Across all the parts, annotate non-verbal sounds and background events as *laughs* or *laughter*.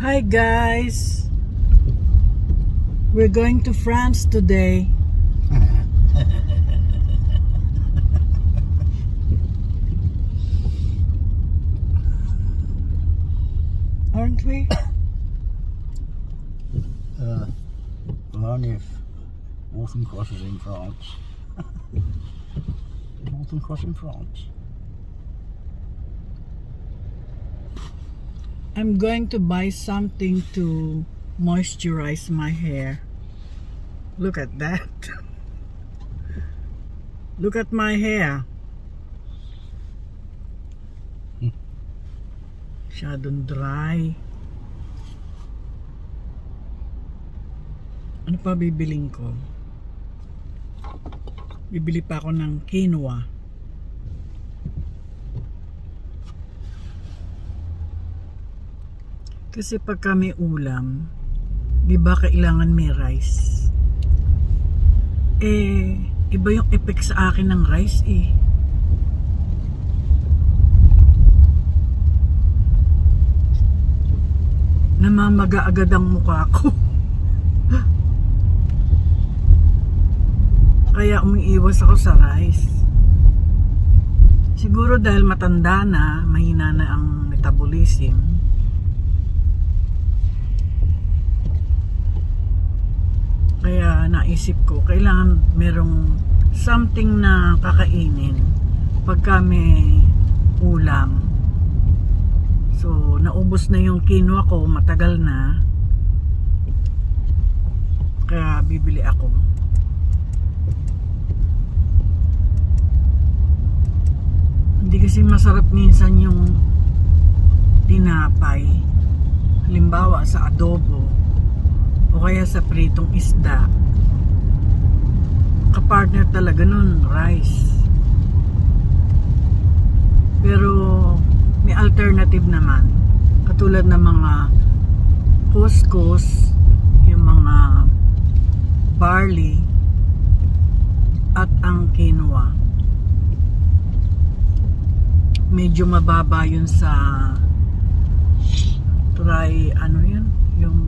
Hi guys. We're going to France today. *laughs* Aren't we? *coughs* Uh, well, only if Waltham Cross is in France. *laughs* Waltham Cross in France. I'm going to buy something to moisturize my hair. Look at that. *laughs* Look at my hair. Masyadong dry. Ano pa bibiling ko? Bibili pa ako ng quinoa. Kasi pag kami ulam, di ba kailangan may rice? Eh, iba yung effect sa akin ng rice eh. Namamaga agad ang mukha ko. *laughs* Kaya umiiwas ako sa rice. Siguro dahil matanda na, mahina na ang metabolism. Kaya naisip ko, kailangan merong something na kakainin pagka may ulam. So, naubos na yung quinoa ko, matagal na. Kaya bibili ako. Hindi kasi masarap minsan yung tinapay. Halimbawa sa adobo o kaya sa pritong isda. Kapartner talaga nun, rice. Pero may alternative naman. Katulad ng mga couscous, yung mga barley, at ang quinoa. Medyo mababa yun sa try, ano yun, yung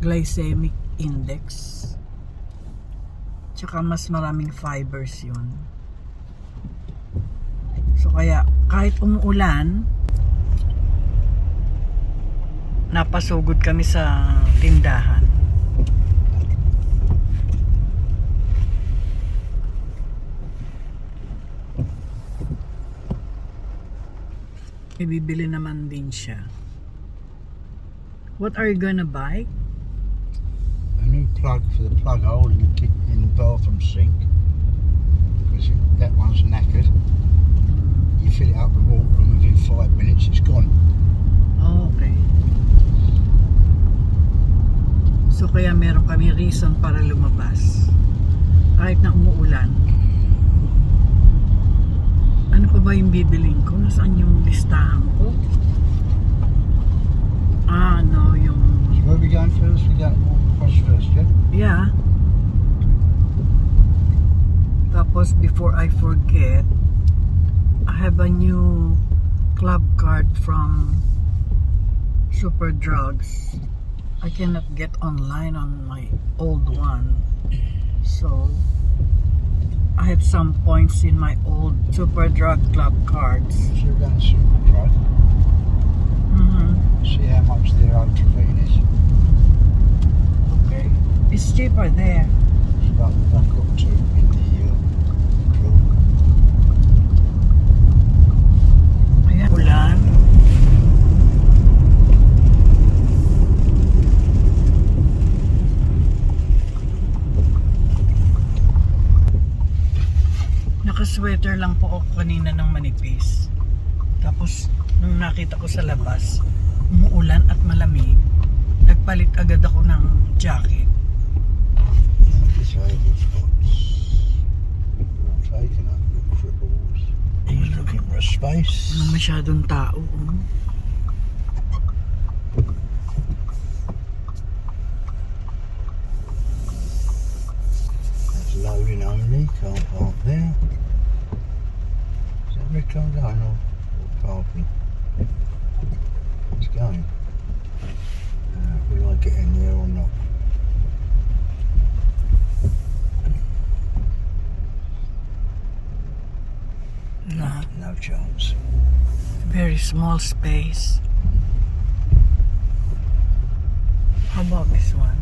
glycemic index. Tsaka mas maraming fibers yun. So kaya kahit umuulan, napasugod kami sa tindahan. Ibibili naman din siya. What are you gonna buy? Plug for the plug hole in the, in the bathroom sink. Because that one's knackered. You fill it up with water and within five minutes it's gone. Oh, okay. So kaya meron kami reason para lumabas. Kahit na umuulan. Ano pa ba yung bibiling ko? Nasaan yung listahan ko? Ah, no, yung... Where are we going first? We're going to Waltham Cross first, yeah? Yeah. Tapos, before I forget, I have a new club card from Super Drugs. I cannot get online on my old one. So, I have some points in my old Super Drug Club cards. So we're going to Superdrug. hmm See how much their Ultravine is. It's cheaper there. The back up to in the. Ulan. Nakasweater lang po ako kanina ng manipis. Tapos, nung nakita ko sa labas, umuulan at malamig, nagpalit agad ako ng jacket. Disabled spots. All taken up with cripples. He's looking for a space. Walang masyadong tao. Oh. That's loading only. Can't park there. Is that red car going or, or parking? It's going. Uh, will I get in there or not? Chance. very small space. How about this one?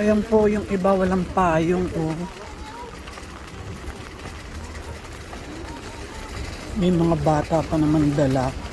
Ayan po yung iba walang payong oh. May mga bata pa naman dala.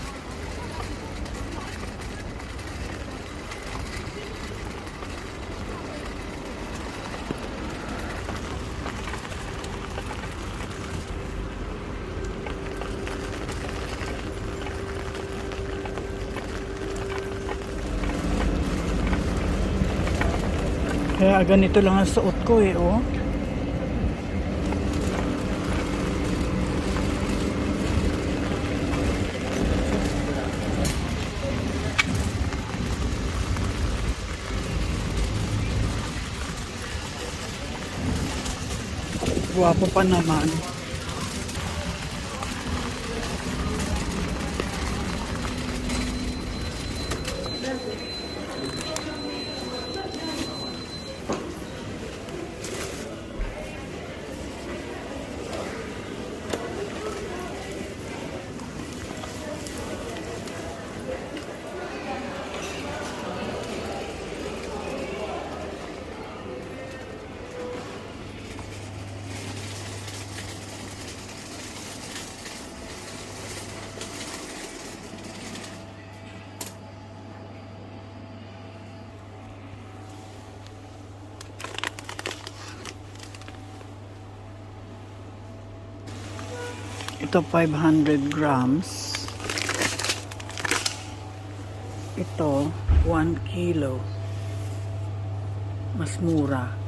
Ganito lang ang suot ko eh, oh. Guwapo pa naman. Ito 500 grams. Ito 1 kilo. Mas mura.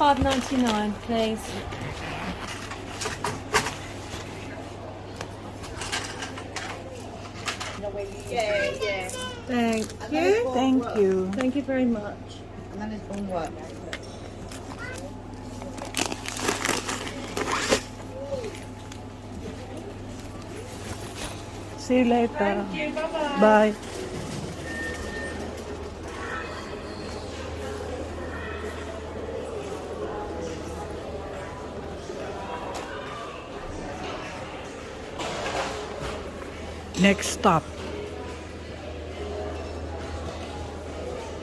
Five ninety nine, please. Thank you. Thank you. Thank you very much. And then it's homework. See you later. Bye. Next stop.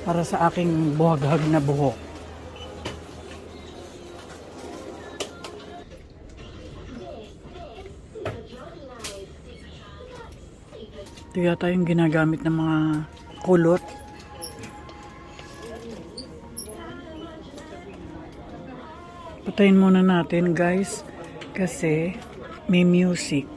Para sa aking buhaghag na buhok. Ito yata yung ginagamit ng mga kulot. Patayin muna natin guys kasi may music.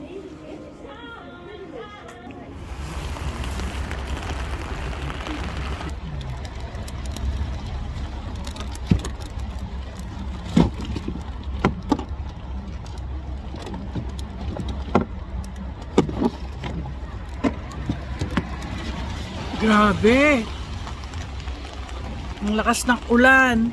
Grabe! Ang lakas ng ulan.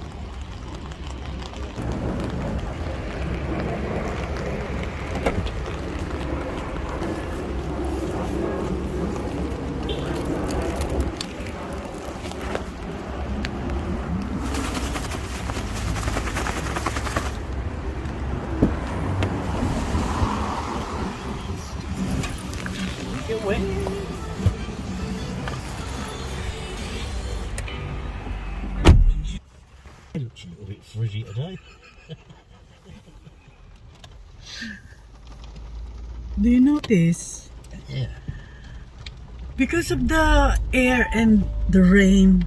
Today. Do you notice? Yeah. Because of the air and the rain,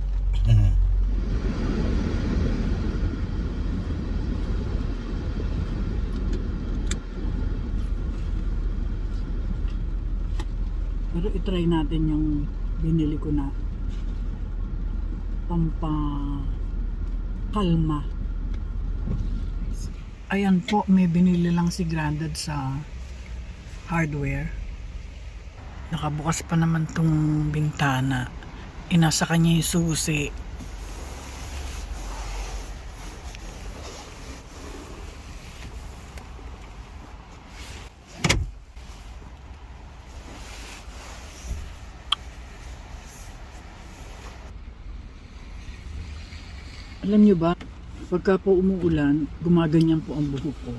Pero itry natin yung binili ko na pampakalma. Ayan po, may binili lang si Grandad sa hardware. Nakabukas pa naman tong bintana. Inasa kanya yung susi. Alam nyo ba, pagka po umuulan, gumaganyan po ang buhok ko.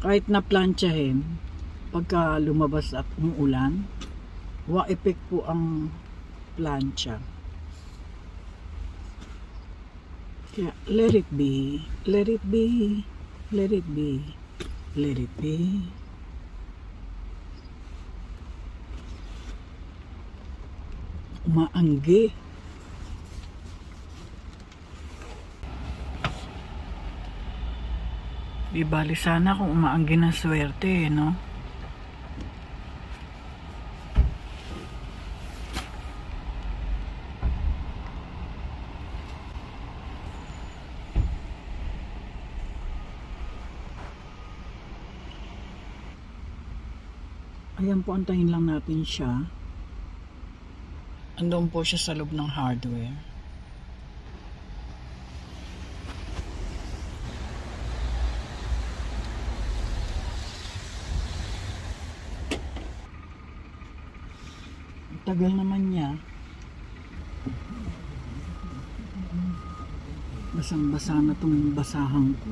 Kahit na planchahin, pagka lumabas at umuulan, wa effect po ang plancha. Kaya, let it be, let it be, let it be, let it be. Umaanggi. Di sana kung umaanggi ng swerte, eh, no? Ayan po, antayin lang natin siya. Andun po siya sa loob ng hardware. Tagal naman niya. Basang-basa na tong basahan ko.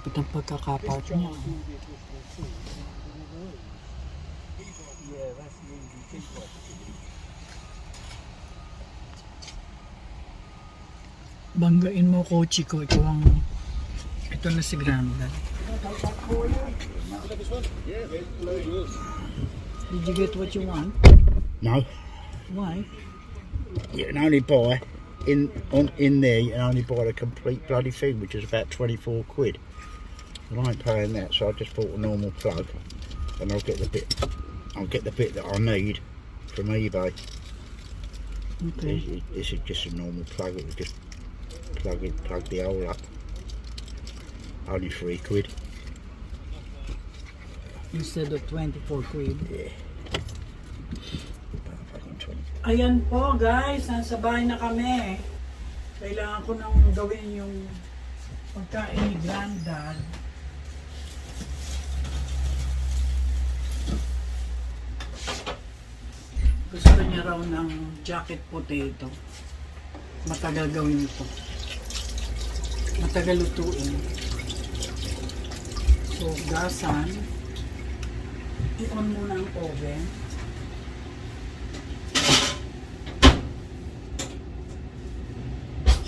Malapit ang pagkakapark niya. Banggain mo kotse ko, ikaw ang ito na si Grandad. Did you get what you want? No, Why? you can only buy in on in there. You can only buy a complete bloody thing, which is about twenty four quid. I ain't paying that, so I just bought a normal plug, and I'll get the bit. I'll get the bit that I need from eBay. Okay. This, this is just a normal plug. It just plug it, plug the hole up. Only three quid. Instead of 24 quid. Yeah. Fucking 20. Ayan po guys, nasa bahay na kami. Kailangan ko nang gawin yung pagkain ni Grandad. Gusto niya raw ng jacket potato. Matagal gawin ito. Matagal lutuin. So, gasan. I-on muna ang oven.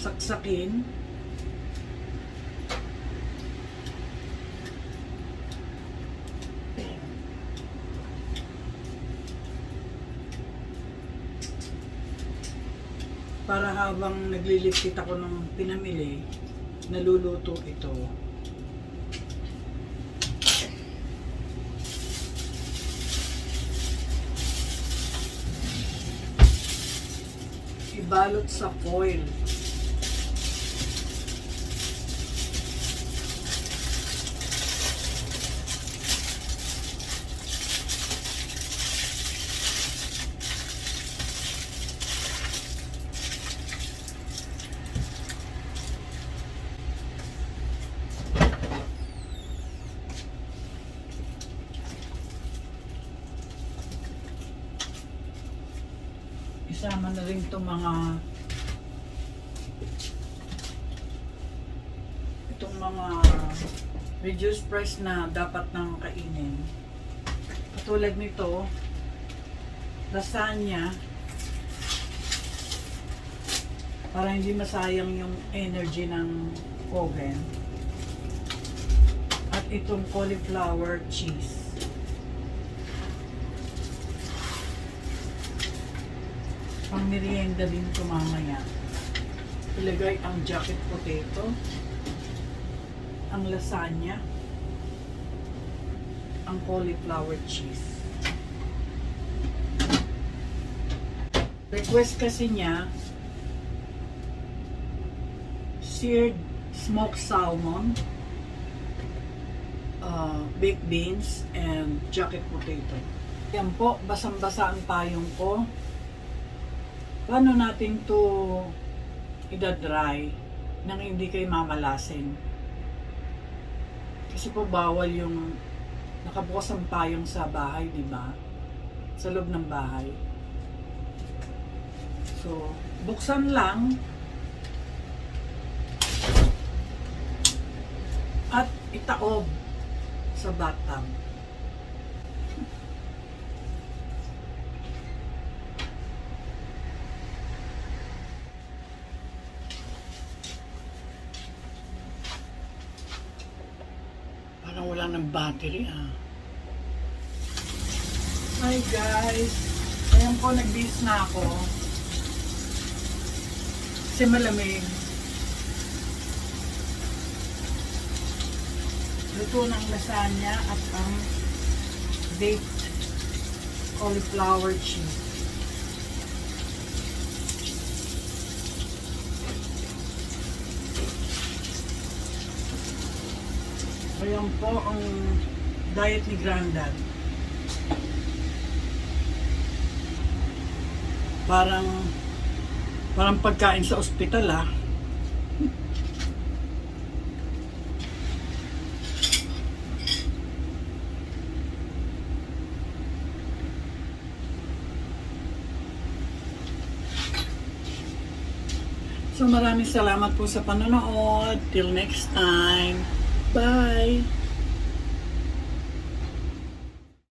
saksakin. Para habang nagliligpit ako ng pinamili, naluluto ito. Ibalot sa foil. Isama na rin itong mga itong mga reduced price na dapat nang kainin. Katulad nito, lasagna, para hindi masayang yung energy ng oven. At itong cauliflower cheese. Pang merienda din to mamaya. Ilagay ang jacket potato, ang lasagna, ang cauliflower cheese. Request kasi niya seared smoked salmon, uh, baked beans, and jacket potato. Yan po, basang-basa ang payong ko. Paano natin to idadry nang hindi kayo mamalasin? Kasi po bawal yung nakabukas ang payong sa bahay, di ba? Sa loob ng bahay. So, buksan lang at itaob sa bathtub. Parang wala ng battery ah. Hi guys! Ayan po, nag-bis na ako. Kasi malamig. Luto ng lasagna at ang baked cauliflower cheese. Ayan po ang diet ni Grandad. Parang parang pagkain sa ospital ah. So maraming salamat po sa panonood. Till next time. Bye!